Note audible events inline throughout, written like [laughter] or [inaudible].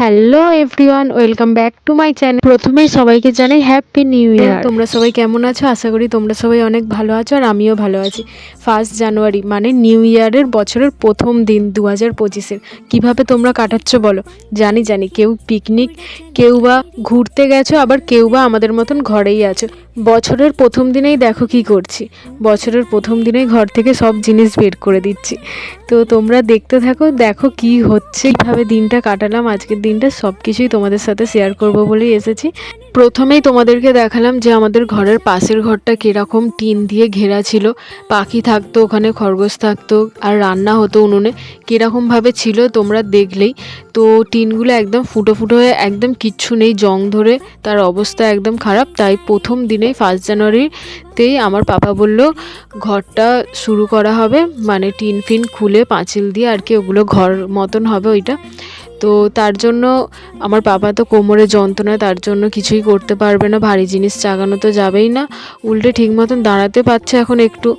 Hello everyone welcome back to my channel. প্রথমেই সবাইকে জানাই হ্যাপি নিউ ইয়ার। তোমরা সবাই কেমন আছো? আশা করি তোমরা সবাই অনেক ভালো আছো আর আমিও ভালো আছি। ফার্স্ট জানুয়ারি মানে নিউ ইয়ারের বছরের প্রথম দিন দু হাজার পঁচিশের। কীভাবে তোমরা কাটাচ্ছ বলো? জানি জানি। কেউ পিকনিক কেউ বা ঘুরতে গেছো আবার কেউ বা আমাদের মতন ঘরেই আছো। বছরের প্রথম দিনেই দেখো কি করছি। বছরের প্রথম দিনেই ঘর থেকে সব জিনিস বের করে দিচ্ছি। তো তোমরা দেখতে থাকো, দেখো কি হচ্ছে, কীভাবে দিনটা কাটালাম। আজকের দিনটা সব কিছুই তোমাদের সাথে শেয়ার করব বলেই এসেছি। প্রথমেই তোমাদেরকে দেখালাম যে আমাদের ঘরের পাশের ঘরটা কীরকম টিন দিয়ে ঘেরা ছিল। পাখি থাকতো, ওখানে খরগোশ থাকতো, আর রান্না হতো উনুনে। কীরকমভাবে ছিল তোমরা দেখলেই। তো টিনগুলো একদম ফুটো ফুটো হয়ে একদম কিচ্ছু নেই, জং ধরে। তার অবস্থা একদম খারাপ। তাই প্রথম দিনেই ফার্স্ট জানুয়ারিতেই আমার পাপা বলল, ঘরটা শুরু করা হবে। মানে টিন ফিন খুলে পাঁচিল দিয়ে আর কি, ওগুলো ঘর মতন হবে ওইটা। তো তার জন্য আমার বাবা তো কোমরে যন্ত্রণা, তার জন্য কিছুই করতে পারবে না, ভারী জিনিস চাগানো তো যাবেই না। উল্টে ঠিক মতন দাঁড়াতে পারছে এখন একটু,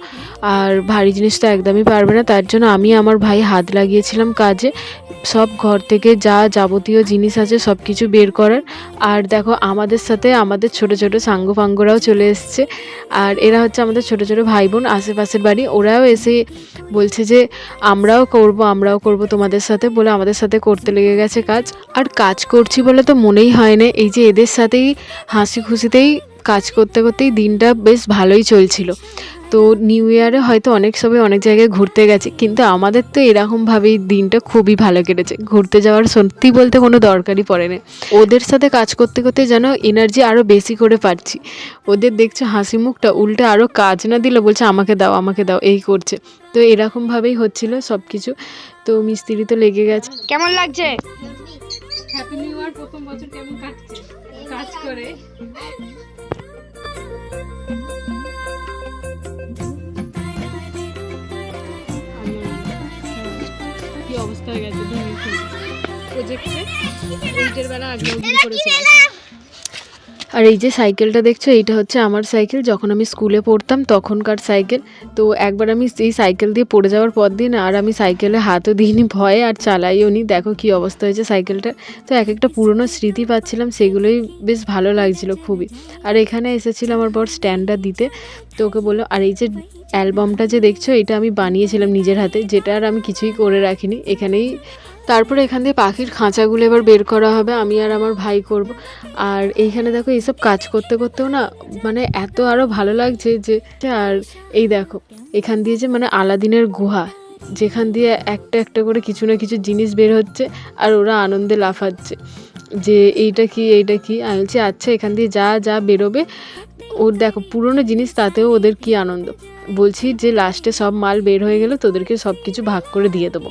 আর ভারী জিনিস তো একদমই পারবে না। তার জন্য আমি আমার ভাই হাত লাগিয়েছিলাম কাজে সব ঘর থেকে যা যাবতীয় জিনিস আছে সব কিছু বের করার। আর দেখো, আমাদের সাথে আমাদের ছোট ছোট সাঙ্গ ফাঙ্গরাও চলে এসছে। আর এরা হচ্ছে আমাদের ছোট ছোট ভাই বোন আশেপাশের বাড়ি। ওরাও এসে বলছে যে, আমরাও করব আমরাও করব তোমাদের সাথে। বলে আমাদের সাথে করতে লেগে গেছে কাজ। আর কাজ করছি বলে তো মনেই হয় না। এই যে এদের সাথেই হাসি খুশিতেই কাজ করতে করতেই দিনটা বেশ ভালোই চলছিল। তো নিউ ইয়ারে হয়তো অনেক সবাই অনেক জায়গায় ঘুরতে গেছে কিন্তু আমাদের তো এরকমভাবেই দিনটা খুবই ভালো কেটেছে। ঘুরতে যাওয়ার সত্যি বলতে কোনো দরকারই পড়ে না ওদের সাথে কাজ করতে করতে যেন এনার্জি আরও বেশি করে পাচ্ছি। ওদের দেখছ হাসি মুখটা উল্টে আরও কাজ না দিলে বলছে আমাকে দাও আমাকে দাও এই করছে। তো এরকমভাবেই হচ্ছিল সব কিছু তো মিস্ত্রি তো লেগে গেছে। কেমন লাগছে? হ্যাপি নিউ ইয়ার প্রথম বছর কেমন কাটছে কাজ করে? হয়ে গেছে প্রজেক্টে এইটের বেলা আগে ওদিন করেছিল আর এই যে সাইকেলটা দেখছ, এইটা হচ্ছে আমার সাইকেল। যখন আমি স্কুলে পড়তাম, তখনকার সাইকেল। তো একবার আমি এই সাইকেল দিয়ে পড়ে যাওয়ার পর দিন আর আমি সাইকেলে হাতও দিইনি, ভয়ে আর চালাইও নি। দেখো কি অবস্থা হয়েছে সাইকেলটা। তো এক একটা পুরনো স্মৃতি পাচ্ছিলাম, সেগুলোই বেশ ভালো লাগছিল খুবই। আর এখানে এসেছিল আমার বর স্ট্যান্ডটা দিতে। তো ওকে বলল, আর এই যে অ্যালবামটা যে দেখছ, এটা আমি বানিয়েছিলাম নিজের হাতে, যেটা আর আমি কিছুই করে রাখিনি। এখানেই তারপরে এখান দিয়ে পাখির খাঁচাগুলো এবার বের করা হবে, আমি আর আমার ভাই করব। আর এইখানে দেখো এইসব কাজ করতে করতেও না মানে এত আরও ভালো লাগছে যে, আর এই দেখো, এখান দিয়ে যে মানে আলাদিনের গুহা, যেখান দিয়ে একটা একটা করে কিছু না কিছু জিনিস বের হচ্ছে আর ওরা আনন্দে লাফাচ্ছে। যে এইটা কি এইটা কি? আমি বলছি আচ্ছা এখান দিয়ে যা যা বেরোবে। ওর দেখো পুরনো জিনিস, তাতেও ওদের কি আনন্দ? বলছি যে, লাস্টে সব মাল বের হয়ে গেলে তোদেরকে সব কিছু ভাগ করে দিয়ে দেবো।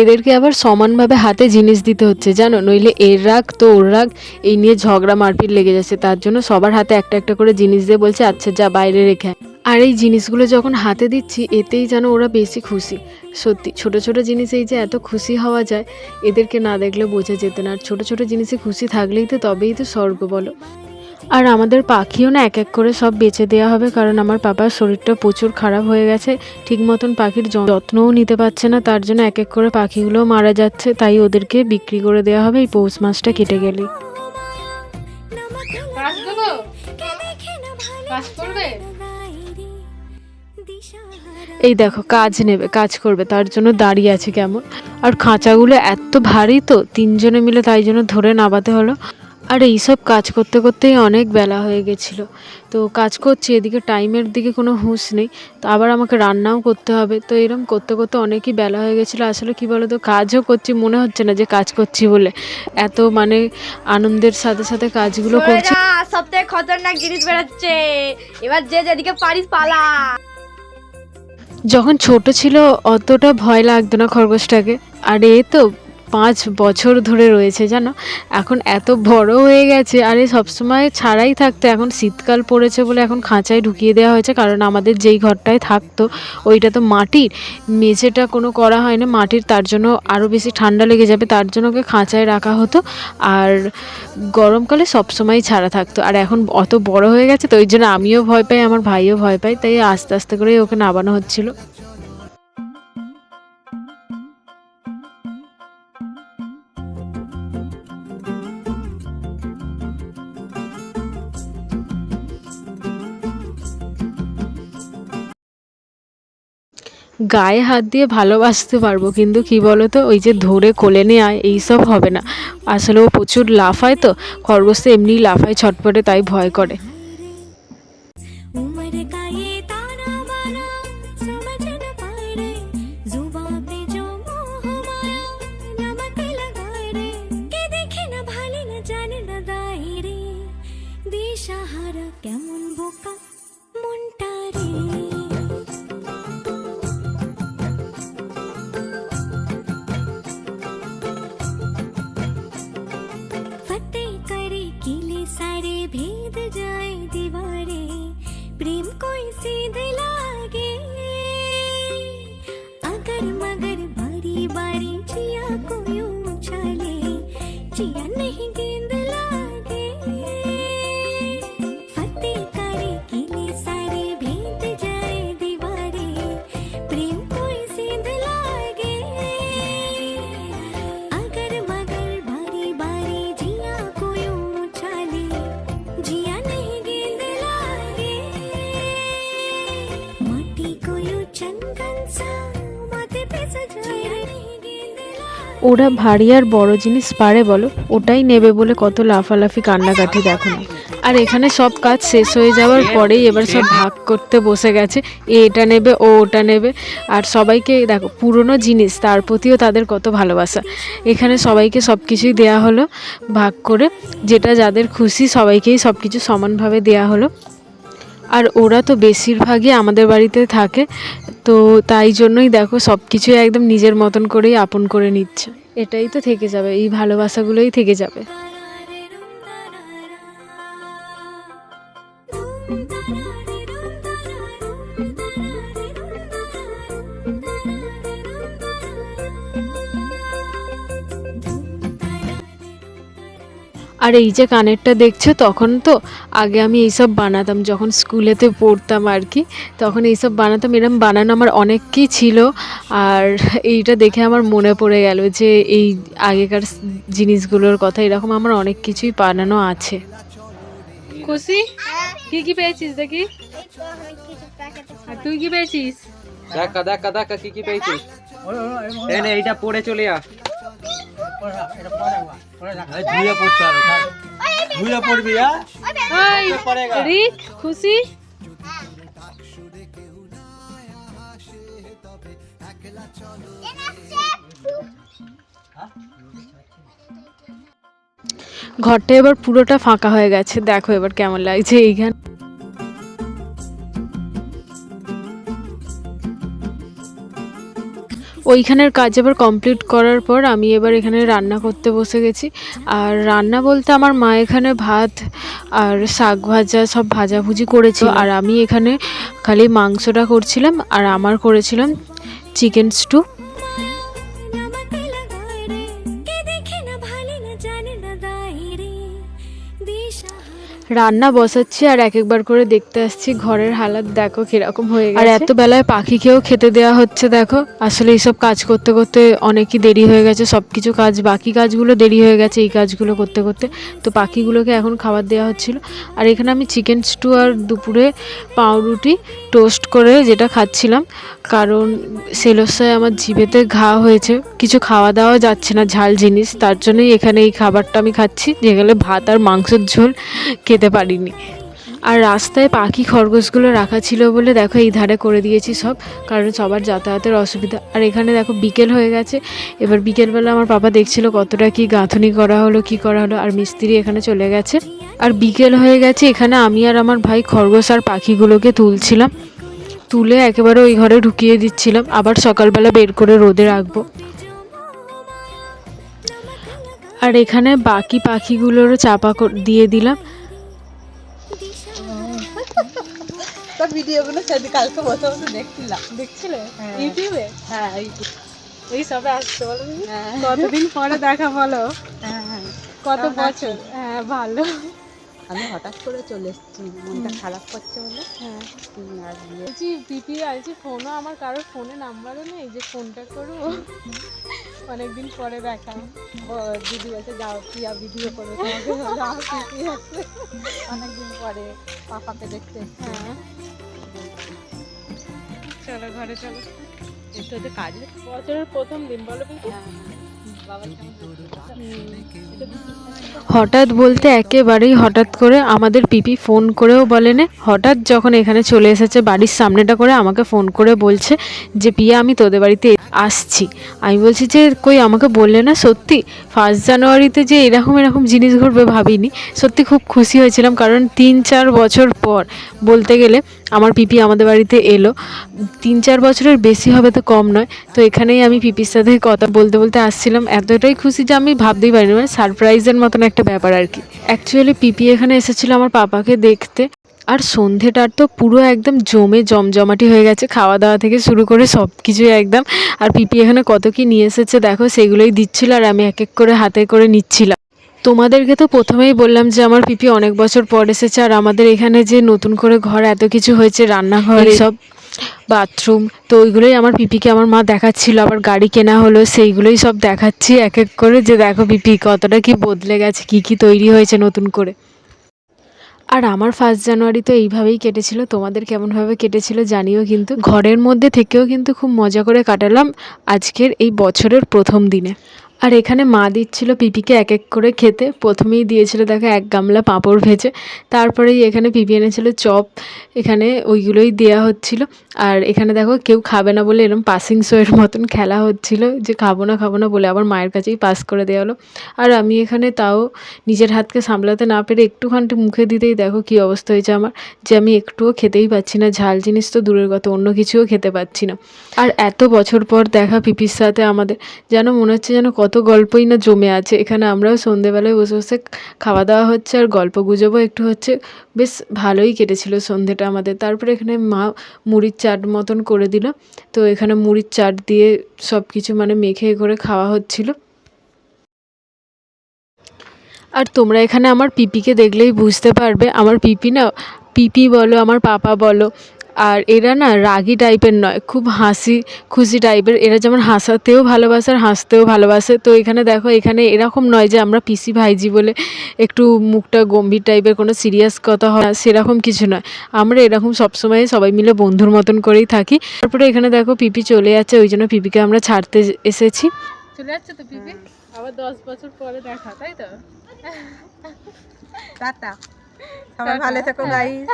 এদেরকে আবার সমানভাবে হাতে জিনিস দিতে হচ্ছে, জানো? নইলে এর রাগ তো ওর রাগ, এই নিয়ে ঝগড়া মারপিট লেগে যাচ্ছে। তার জন্য সবার হাতে একটা একটা করে জিনিস দিয়ে বলছে আচ্ছা যা, বাইরে রেখে আর এই জিনিসগুলো যখন হাতে দিচ্ছি, এতেই যেন ওরা বেশি খুশি। সত্যি, ছোট ছোট জিনিসেই যে এত খুশি হওয়া যায়, এদেরকে না দেখলে বোঝা যেত না। আর ছোট ছোট জিনিসে খুশি থাকলেই তো তবেই তো স্বর্গ বলো। আর আমাদের পাখিও না এক এক করে সব বেচে দেওয়া হবে কারণ আমার পাপার শরীরটা প্রচুর খারাপ হয়ে গেছে। ঠিক মতন পাখির যত্নও নিতে পারছে না তার জন্য এক এক করে পাখিগুলোও মারা যাচ্ছে তাই ওদেরকে বিক্রি করে দেওয়া হবে এই পৌষ মাসটা কেটে করবে? এই দেখো কাজ নেবে কাজ করবে তার জন্য দাঁড়িয়ে আছে কেমন। আর খাঁচাগুলো এত ভারী তো তিনজনে মিলে তাই জন্য ধরে নামাতে হলো। আর এইসব কাজ করতে করতেই অনেক বেলা হয়ে গেছিল। তো কাজ করছি এদিকে টাইমের দিকে কোনো হুঁশ নেই। তো আবার আমাকে রান্নাও করতে হবে। তো এরকম করতে করতে অনেকই বেলা হয়ে গেছিল। আসলে কি বলো তো কাজও করছি মনে হচ্ছে না যে কাজ করছি বলে। এত মানে আনন্দের সাথে সাথে কাজগুলো করছি। সব থেকে খতরনাক জিনিস বেরোচ্ছে। এবার যে যেদিকে পারিস পালা। যখন ছোট ছিল অতটা ভয় লাগতো না খরগোশটাকে। আর এ তো পাঁচ বছর ধরে রয়েছে জানো? এখন এত বড় হয়ে গেছে, আর এ সবসময় ছাড়াই থাকতো, এখন শীতকাল পড়েছে বলে এখন খাঁচায় ঢুকিয়ে দেওয়া হয়েছে, কারণ আমাদের যেই ঘরটায় থাকতো, ওইটা তো মাটির, মেঝেটা কোনো করা হয় না মাটির তার জন্য আরও বেশি ঠান্ডা লেগে যাবে, তার জন্য ওকে খাঁচায় রাখা হতো, আর গরমকালে সবসময় ছাড়া থাকতো, আর এখন অত বড় হয়ে গেছে, তো ওই জন্য আমিও ভয় পাই, আমার ভাইও ভয় পাই তাই আস্তে আস্তে করেই ওকে নামানো হচ্ছিল। গায়ে হাত দিয়ে ভালোবাসতে পারব। কিন্তু কি তো ওই যে ধরে কোলে নেওয়া এইসব হবে না। আসলে ও প্রচুর লাফায় তো, খরগোশ তো এমনিই লাফায় ছটপটে, তাই ভয় করে। ওরা ভারী আর বড় জিনিস পারে বলো, ওটাই নেবে বলে কত লাফালাফি কান্নাকাটি দেখো না। আর এখানে সব কাজ শেষ হয়ে যাওয়ার পরেই এবার সব ভাগ করতে বসে গেছে, এ এটা নেবে, ও ওটা নেবে। আর সবাইকে দেখো, পুরনো জিনিস, তার প্রতিও তাদের কত ভালোবাসা। এখানে সবাইকে সব কিছুই দেওয়া হলো, ভাগ করে যেটা যাদের খুশি সবাইকেই সব কিছু সমানভাবে দেওয়া হলো। আর ওরা তো বেশিরভাগই আমাদের বাড়িতে থাকে, তো তাই জন্যই দেখো সব কিছুই একদম নিজের মতন করেই আপন করে নিচ্ছে। এটাই তো থেকে যাবে, এই ভালোবাসাগুলোই থেকে যাবে। আর এই যে কানেরটা দেখছ তখন তো আগে আমি এইসব বানাতাম যখন স্কুলেতে পড়তাম আর কি তখন এইসব বানাতাম। এরম বানানো আমার অনেক কি ছিল। আর এইটা দেখে আমার মনে পড়ে গেল যে এই আগেকার জিনিসগুলোর কথা এরকম আমার অনেক কিছুই বানানো আছে। খুশি কি কি পেয়েছিস দেখি? আর তুই কি পেয়েছিস? দেখা দেখা দেখা কি কি পেয়েছিস? এই নে এইটা পড়ে চলে আ ধুয়ে পড়তে হবে ধুয়ে পড়বি হ্যাঁ? রিক খুশি? ঘরটা এবার পুরোটা ফাঁকা হয়ে গেছে। দেখো এবার কেমন লাগছে এইখানে। ওইখানের কাজ এবার কমপ্লিট করার পর আমি এবার এখানে রান্না করতে বসে গেছি। আর রান্না বলতে আমার মা এখানে ভাত আর শাক ভাজা সব ভাজাভুজি করেছে আর আমি এখানে খালি মাংসটা করছিলাম আর আমার করেছিলাম চিকেন স্টু। রান্না বসাচ্ছি আর এক একবার করে দেখতে আসছি ঘরের হালাত দেখো কীরকম হয়ে গেছে। আর এত বেলায় পাখিকেও খেতে দেওয়া হচ্ছে দেখো। আসলে এইসব কাজ করতে করতে অনেকই দেরি হয়ে গেছে সব কিছু কাজ বাকি কাজগুলো দেরি হয়ে গেছে এই কাজগুলো করতে করতে। তো পাখিগুলোকে এখন খাবার দেওয়া হচ্ছিল। আর এখানে আমি চিকেন স্টু আর দুপুরে পাউরুটি টোস্ট করে যেটা খাচ্ছিলাম, কারণ সেলোসায় আমার জিভেতে ঘা হয়েছে, কিছু খাওয়া দাওয়া যাচ্ছে না, ঝাল জিনিস, তার জন্যই এখানে এই খাবারটা আমি খাচ্ছি যেগুলো ভাত আর মাংসের ঝোল খেতে পারিনি। আর রাস্তায় পাখি খরগোশগুলো রাখা ছিল বলে দেখো এই ধারে করে দিয়েছি সব, কারণ সবার যাতায়াতের অসুবিধা। আর এখানে দেখো বিকেল হয়ে গেছে, এবার বিকেলবেলা আমার বাবা দেখছিল কতটা কি গাঁথনি করা হলো, কি করা হলো, আর মিস্ত্রি এখানে চলে গেছে। আর বিকেল হয়ে গেছে, এখানে আমি আর আমার ভাই খরগোশ আর পাখিগুলোকে তুলছিলাম। তুলে একেবারে ওই ঘরে ঢুকিয়ে দিচ্ছিলাম। আবার সকালবেলা বের করে রোদে রাখব। আর এখানে বাকি পাখিগুলোরও চাপা দিয়ে দিলাম। ভিডিওগুলো সেদিন কালকে বসে বসে দেখছিলাম। দেখছিলে? ইউটিউবে? হ্যাঁ এই সবে আসছে বলো হ্যাঁ। কতদিন পরে দেখা বলো? হ্যাঁ। হ্যাঁ কত বছর? হ্যাঁ ভালো। আমি হঠাৎ করে চলে এসেছি। মনটা খারাপ করছে বলে। হ্যাঁ। আর বলছি পিপি আলছি ফোনও আমার কারোর ফোনে নাম্বারও নেই যে ফোনটা করব অনেকদিন পরে দেখা। ও দিদি বলছে যাও প্রিয়া ভিডিও করবে তোমাকে। [laughs] যাও পিপি আছে। অনেকদিন পরে পাপাকে দেখতে হ্যাঁ। চলো ঘরে চলো। একটু হচ্ছে কাজ বছরের প্রথম দিন বলো পিপি। হঠাৎ বলতে একেবারেই হঠাৎ করে আমাদের পিপি ফোন করেও বলেনি। হঠাৎ যখন এখানে চলে এসেছে, বাড়ির সামনেটা করে আমাকে ফোন করে বলছে যে, পিয়া, আমি তোদের বাড়িতে আসছি। আমি বলছি যে, কই, আমাকে বললে না? সত্যি ফার্স্ট জানুয়ারিতে যে এরকম এরকম জিনিস ঘটবে ভাবিনি। সত্যি খুব খুশি হয়েছিলাম, কারণ তিন, চার বছর পর বলতে গেলে আমার পিপি আমাদের বাড়িতে এলো। তিন, চার বছরের বেশি হবে তো কম নয়। তো এখানেই আমি পিপির সাথে কথা বলতে বলতে আসছিলাম। এতটাই খুশি যে আমি ভাবতেই পারিনি মানে সারপ্রাইজের মতন একটা ব্যাপার আর কি। অ্যাকচুয়ালি পিপি এখানে এসেছিল আমার পাপাকে দেখতে। আর সন্ধেটার তো পুরো একদম জমে জমজমাটি হয়ে গেছে খাওয়া দাওয়া থেকে শুরু করে সব কিছুই একদম। আর পিপি এখানে কত কি নিয়ে এসেছে দেখো সেগুলোই দিচ্ছিল আর আমি এক এক করে হাতে করে নিচ্ছিলাম। তোমাদেরকে তো প্রথমেই বললাম যে আমার পিপি অনেক বছর পর এসেছে আর আমাদের এখানে যে নতুন করে ঘর এত কিছু হয়েছে রান্নাঘর সব বাথরুম, তো ওইগুলোই আমার পিপিকে আমার মা দেখাচ্ছিল, আবার গাড়ি কেনা হলো, সেইগুলোই সব দেখাচ্ছি এক এক করে যে দেখো পিপি, কতটা কি বদলে গেছে, কি কি তৈরি হয়েছে নতুন করে। আর আমার ফার্স্ট জানুয়ারি তো এইভাবেই কেটেছিল, তোমাদের কেমনভাবে কেটেছিল জানিও কিন্তু। ঘরের মধ্যে থেকেও কিন্তু খুব মজা করে কাটালাম আজকের এই বছরের প্রথম দিনে। আর এখানে মা দিচ্ছিল পিপিকে এক এক করে খেতে, প্রথমেই দিয়েছিল দেখো এক গামলা পাঁপড় ভেজে, তারপরেই এখানে পিপি এনেছিল চপ, এখানে ওইগুলোই দেওয়া হচ্ছিল। আর এখানে দেখো কেউ খাবে না বলে এরকম পাসিং শোয়ের মতন খেলা হচ্ছিল যে খাব না খাব না বলে আবার মায়ের কাছেই পাস করে দেওয়া হলো। আর আমি এখানে তাও নিজের হাতকে সামলাতে না পেরে একটুখানি মুখে দিতেই দেখো কী অবস্থা হয়েছে আমার, যে আমি একটুও খেতেই পাচ্ছি না, ঝাল জিনিস তো দূরের কথা, অন্য কিছুও খেতে পাচ্ছি না। আর এত বছর পর দেখা পিপির সাথে আমাদের, যেন মনে হচ্ছে যেন কত গল্পই না জমে আছে। এখানে আমরাও সন্ধেবেলায় বসে বসে খাওয়া দাওয়া হচ্ছে আর গল্প গুজবও একটু হচ্ছে, বেশ ভালোই কেটেছিল সন্ধেটা আমাদের। তারপরে এখানে মা মুড়ির চাট মতন করে দিল। তো এখানে মুড়ির চাট দিয়ে সব কিছু মানে মেখে করে খাওয়া হচ্ছিল। আর তোমরা এখানে আমার পিপিকে দেখলেই বুঝতে পারবে। আমার পিপি না, পিপি বলো, আমার পাপা বলো আর এরা না রাগী টাইপের নয় খুব হাসি খুশি টাইপের এরা যেমন হাসাতেও ভালোবাসে আর হাসতেও ভালোবাসে। তো এখানে দেখো এখানে এরকম নয় যে আমরা পিসি ভাইজি বলে একটু মুখটা গম্ভীর টাইপের কোনো সিরিয়াস কথা হয় সেরকম কিছু নয়। আমরা এরকম সবসময় সবাই মিলে বন্ধুর মতন করেই থাকি। তারপরে এখানে দেখো পিপি চলে যাচ্ছে ওই জন্য পিপিকে আমরা ছাড়তে এসেছি। চলে যাচ্ছে তো পিপি? আবার দশ বছর পরে দেখা তাই তো? টাটা। সবাই ভালো থেকো গাইস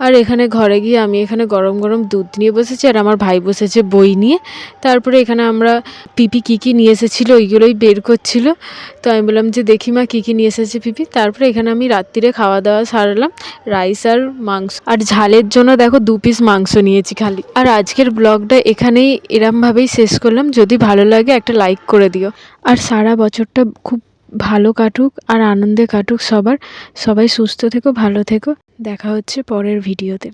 আর এখানে ঘরে গিয়ে আমি এখানে গরম গরম দুধ নিয়ে বসেছি আর আমার ভাই বসেছে বই নিয়ে। তারপরে এখানে আমরা পিপি কী কী নিয়ে এসেছিল ওইগুলোই বের করছিল। তো আমি বললাম যে দেখি মা কী কী নিয়ে এসেছে পিপি। তারপরে এখানে আমি রাত্রিরে খাওয়া দাওয়া সারলাম, রাইস আর মাংস। আর ঝালের জন্য দেখো দু পিস মাংস নিয়েছি খালি। আর আজকের ব্লগটা এখানেই এরমভাবেই শেষ করলাম। যদি ভালো লাগে একটা লাইক করে দিও। আর সারা বছরটা খুব ভালো কাটুক আর আনন্দে কাটুক সবার। সবাই সুস্থ থেকো, ভালো থেকো। দেখা হচ্ছে পরের ভিডিওতে।